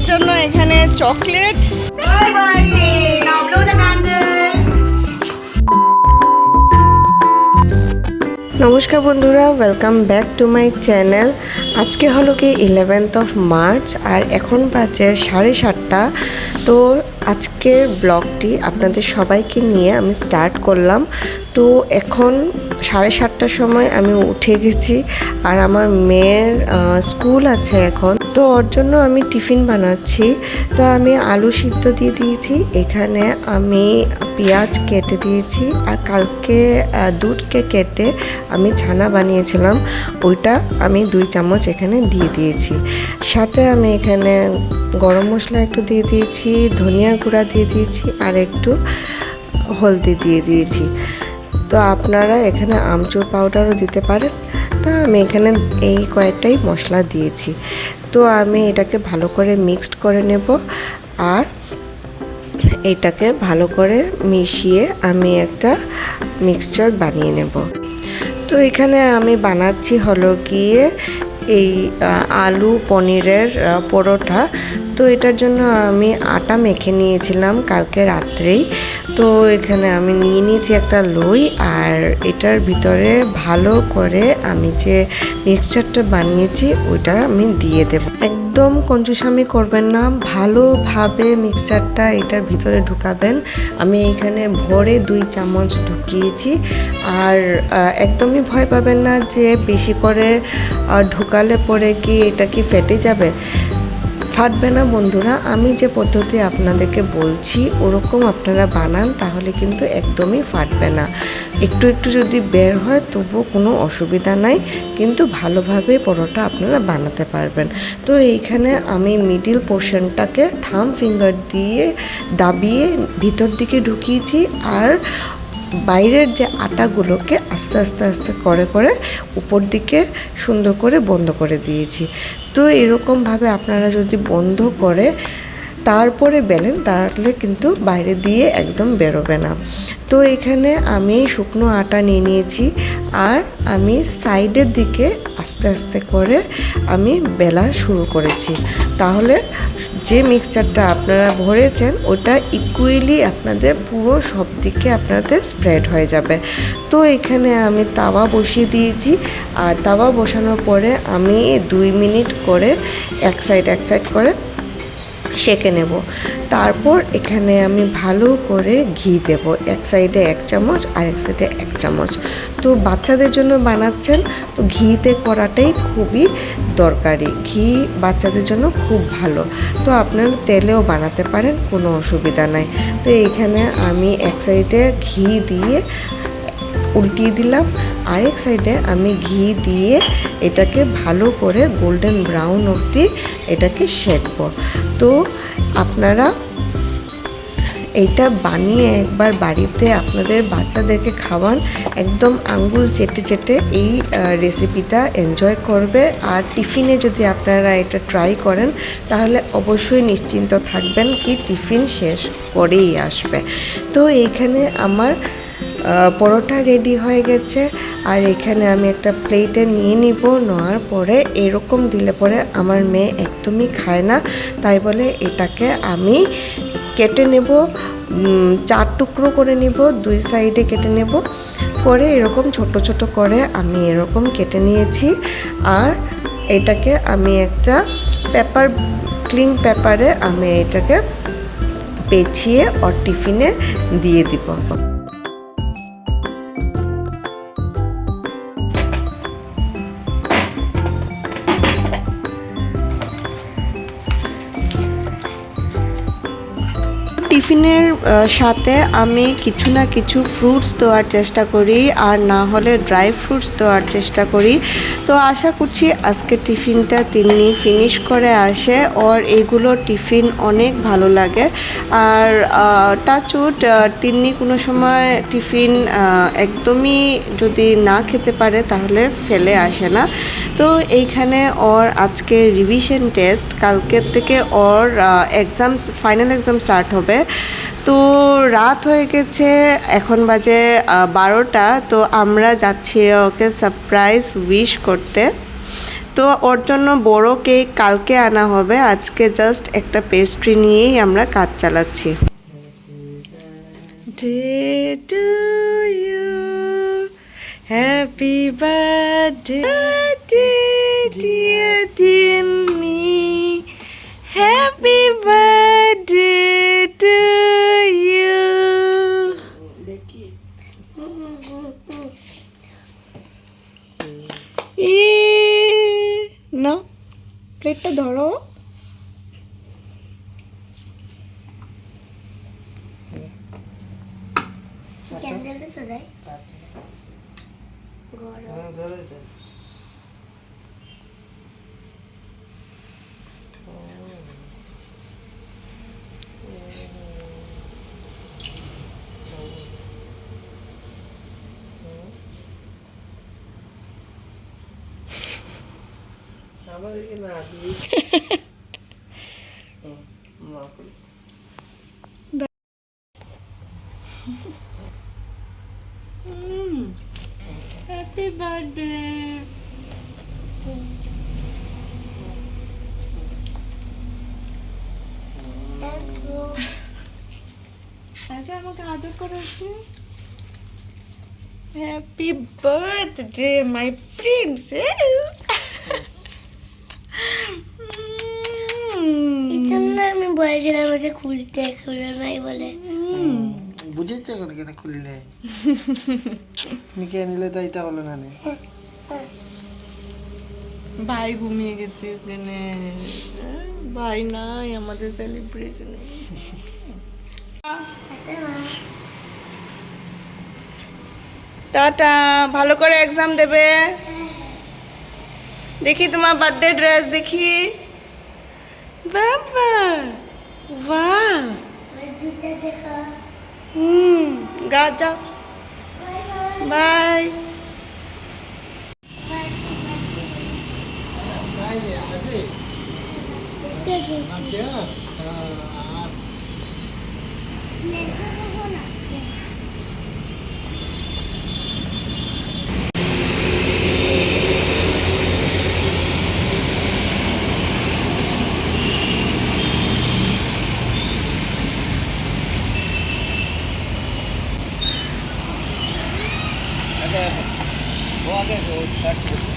দেওয়ার জন্য এখানে চকলেট। নমস্কার বন্ধুরা welcome back to my channel আজকে হলো কি ইলেভেন্থ অফ মার্চ আর এখন বাজে সাড়ে সাতটা। তো আজকের ব্লগটি আপনাদের সবাইকে নিয়ে আমি স্টার্ট করলাম। তো এখন সাড়ে সাতটার সময় আমি উঠে গেছি আর আমার মেয়ের স্কুল আছে এখন। তো ওর জন্য আমি টিফিন বানাচ্ছি। তো আমি আলু সিদ্ধ দিয়ে দিয়েছি। এখানে আমি পেঁয়াজ কেটে দিয়েছি আর কালকে দুধকে কেটে আমি ছানা বানিয়েছিলাম। ওইটা আমি দুই চামচ এখানে দিয়ে দিয়েছি। সাথে আমি এখানে গরম মশলা একটু দিয়ে দিয়েছি, ধনিয়া গুঁড়া দিয়ে দিয়েছি আর একটু হলদি দিয়ে দিয়েছি। তো আপনারা এখানে আমচুর পাউডারও দিতে পারেন। তো আমি এখানে এই কয়েকটাই মশলা দিয়েছি। তো আমি এটাকে ভালো করে মিক্সড করে নেব আর এটাকে ভালো করে মিশিয়ে আমি একটা মিক্সচার বানিয়ে নেব। তো এখানে আমি বানাচ্ছি হলো গিয়ে এই আলু পনিরের পরোটা। তো এটার জন্য আমি আটা মেখে নিয়েছিলাম কালকে রাত্রেই। তো এখানে আমি নিয়ে নিয়েছি একটা লই আর এটার ভিতরে ভালো করে আমি যে মিক্সচারটা বানিয়েছি, ওইটা আমি দিয়ে দেব। একদম কঞ্জুসামি করবেন না, ভালোভাবে মিক্সচারটা এটার ভিতরে ঢুকাবেন। আমি এখানে ভরে দুই চামচ ঢুকিয়েছি আর একদমই ভয় পাবেন না যে বেশি করে ঢুকালে পরে কি এটা কি ফেটে যাবে। ফাটবে না বন্ধুরা, আমি যে পদ্ধতি আপনাদেরকে বলছি ওরকম আপনারা বানান তাহলে কিন্তু একদমই ফাটবে না। একটু একটু যদি বের হয় তবুও কোনো অসুবিধা নাই, কিন্তু ভালোভাবে পরোটা আপনারা বানাতে পারবেন। তো এইখানে আমি মিডিল পোর্শনটাকে থাম ফিঙ্গার দিয়ে দাবিয়ে ভিতর দিকে ঢুকিয়েছি আর বাইরের যে আটাগুলোকে আস্তে আস্তে আস্তে করে করে উপর দিকে সুন্দর করে বন্ধ করে দিয়েছি। তো এরকমভাবে আপনারা যদি বন্ধ করে তারপরে বেলেন, তাহলে কিন্তু বাইরে দিয়ে একদম বেরোবে না। তো এখানে আমি শুকনো আটা নিয়ে নিয়েছি। আর আমি সাইডের দিকে আস্তে আস্তে করে আমি বেলা শুরু করেছি। তাহলে যে মিক্সচারটা আপনারা ভরেছেন, ওটা ইকুয়ালি আপনাদের পুরো সব দিকে আপনাদের স্প্রেড হয়ে যাবে। তো এখানে আমি তাওয়া বসিয়ে দিয়েছি আর তাওয়া বসানোর পরে আমি দুই মিনিট করে এক সাইড এক সাইড করে সেঁকে নেব। তারপর এখানে আমি ভালো করে ঘি দেব। এক সাইডে এক চামচ, আর এক সাইডে এক চামচ। তো বাচ্চাদের জন্য বানাচ্ছেন, তো ঘিতে করাটাই খুবই দরকারি। ঘি বাচ্চাদের জন্য খুব ভালো। তো আপনারা তেলেও বানাতে পারেন, কোনো অসুবিধা নাই। তো এইখানে আমি এক সাইডে ঘি দিয়ে উল্টিয়ে দিলাম। আরেক সাইডে আমি ঘি দিয়ে এটাকে ভালো করে গোল্ডেন ব্রাউন অবধি এটাকে সেঁকবো। তো আপনারা এইটা বানিয়ে একবার বাড়িতে আপনাদের বাচ্চাদেরকে খাওয়ান। একদম আঙ্গুল চেটে চেটে এই রেসিপিটা এনজয় করবে। আর টিফিনে যদি আপনারা এটা ট্রাই করেন, তাহলে অবশ্যই নিশ্চিন্ত থাকবেন কি টিফিন শেষ করেই আসবে। তো এইখানে আমার পরোটা রেডি হয়ে গেছে। আর এখানে আমি একটা প্লেটে নিয়ে নিব। নেওয়ার পরে এরকম দিলে পরে আমার মেয়ে একদমই খায় না। তাই বলে এটাকে আমি কেটে নেব। চার টুকরো করে নিব। দুই সাইডে কেটে নেব। করে এরকম ছোট ছোট করে আমি এরকম কেটে নিয়েছি। আর এটাকে আমি একটা পেপার ক্লিং পেপারে আমি এটাকে পেঁচিয়ে ওর টিফিনে দিয়ে দিব। টিফিনের সাথে আমি কিছু না কিছু ফ্রুটস দেওয়ার চেষ্টা করি আর না হলে ড্রাই ফ্রুটস দেওয়ার চেষ্টা করি। তো আশা করছি আজকে টিফিনটা তিনি ফিনিশ করে আসে ওর এগুলো টিফিন অনেক ভালো লাগে। আর টাচুট তিনি কোনো সময় টিফিন একদমই যদি না খেতে পারে তাহলে ফেলে আসে না। তো এইখানে ওর আজকে রিভিশন টেস্ট কালকের থেকে ওর এক্সাম ফাইনাল এক্সাম স্টার্ট হবে। তো রাত হয়ে গেছে এখন বাজে বারোটা। তো আমরা যাচ্ছি ওকে সারপ্রাইজ উইশ করতে। তো ওর জন্য বড় কেক কালকে আনা হবে। আজকে জাস্ট একটা পেস্ট্রি নিয়েই আমরা কাজ চালাচ্ছি। You, happy birthday, birthday dear Dinny, প্লেটটা ধরো। ক্যান্ডেলটা সরাই। গরম। আমাদেরকে না দিই না করি হ্যাপি বার্থডে আচ্ছা আমাকে আদর করে একটু হ্যাপি বার্থডে মাই প্রিন্সেস জন্য আমি বলেছিলাম ওটা খুলতে খুলে নাই বলে। বুঝেছ এখন কেন খুলিলে? তুমি কে নিলে তো এটা হলো না নে। ভাই ঘুমিয়ে গেছে এখানে। ভাই নাই আমাদের সেলিব্রেশনে টাটা ভালো করে এক্সাম দেবে। দেখি তোমার বার্থডে ড্রেস দেখি। বাবা! वाह। गाँव जाओ बाय Thank you. বাই তাই রে আছে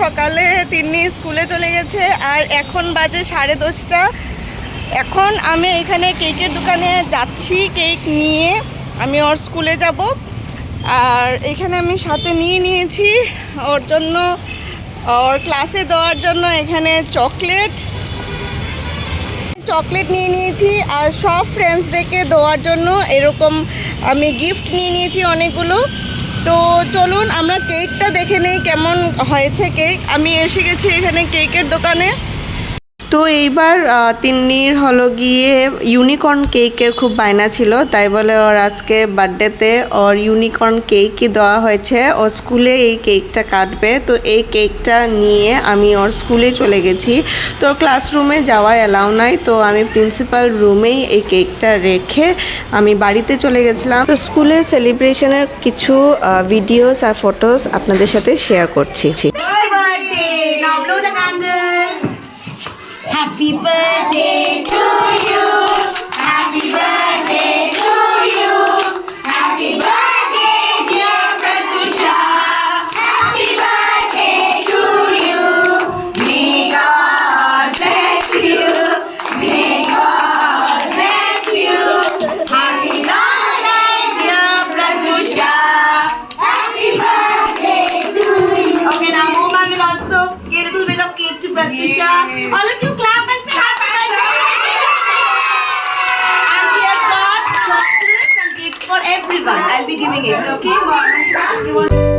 সকালে তিনি স্কুলে চলে গেছে আর এখন বাজে সাড়ে দশটা। এখন আমি এখানে কেকের দোকানে যাচ্ছি কেক নিয়ে। আমি ওর স্কুলে যাব। আর এখানে আমি সাথে নিয়ে নিয়েছি ওর জন্য, ওর ক্লাসে দেওয়ার জন্য এখানে চকলেট। চকলেট নিয়ে নিয়েছি আর সব ফ্রেন্ডসদেরকে দেওয়ার জন্য এরকম আমি গিফট নিয়ে নিয়েছি অনেকগুলো। তো চলুন আমরা কেকটা দেখে নেই কেমন হয়েছে কেক আমি এসে গেছি এখানে কেকের দোকানে। তো এইবার তিন্নির হলো গিয়ে ইউনিকর্ন কেকের খুব বায়না ছিল। তাই বলে ওর আজকে বার্থডেতে ওর ইউনিকর্ন কেকই দেওয়া হয়েছে। ও স্কুলে এই কেকটা কাটবে। তো এই কেকটা নিয়ে আমি ওর স্কুলে চলে গেছি। তো ক্লাসরুমে যাওয়ার অ্যালাউ নাই। তো আমি প্রিন্সিপাল রুমেই এই কেকটা রেখে আমি বাড়িতে চলে গেছিলাম। তো স্কুলের সেলিব্রেশনের কিছু ভিডিওস আর ফটোস আপনাদের সাথে শেয়ার করছি। Happy birthday to you. Happy birthday to you. Happy birthday, dear Pratusha. Happy birthday to you. May God bless you. May God bless you. Happy long life, dear Pratusha. Happy birthday to you. Okay, now Moma will also give a little bit of cake to Pratusha. All of you one. I'll be giving it. Okay.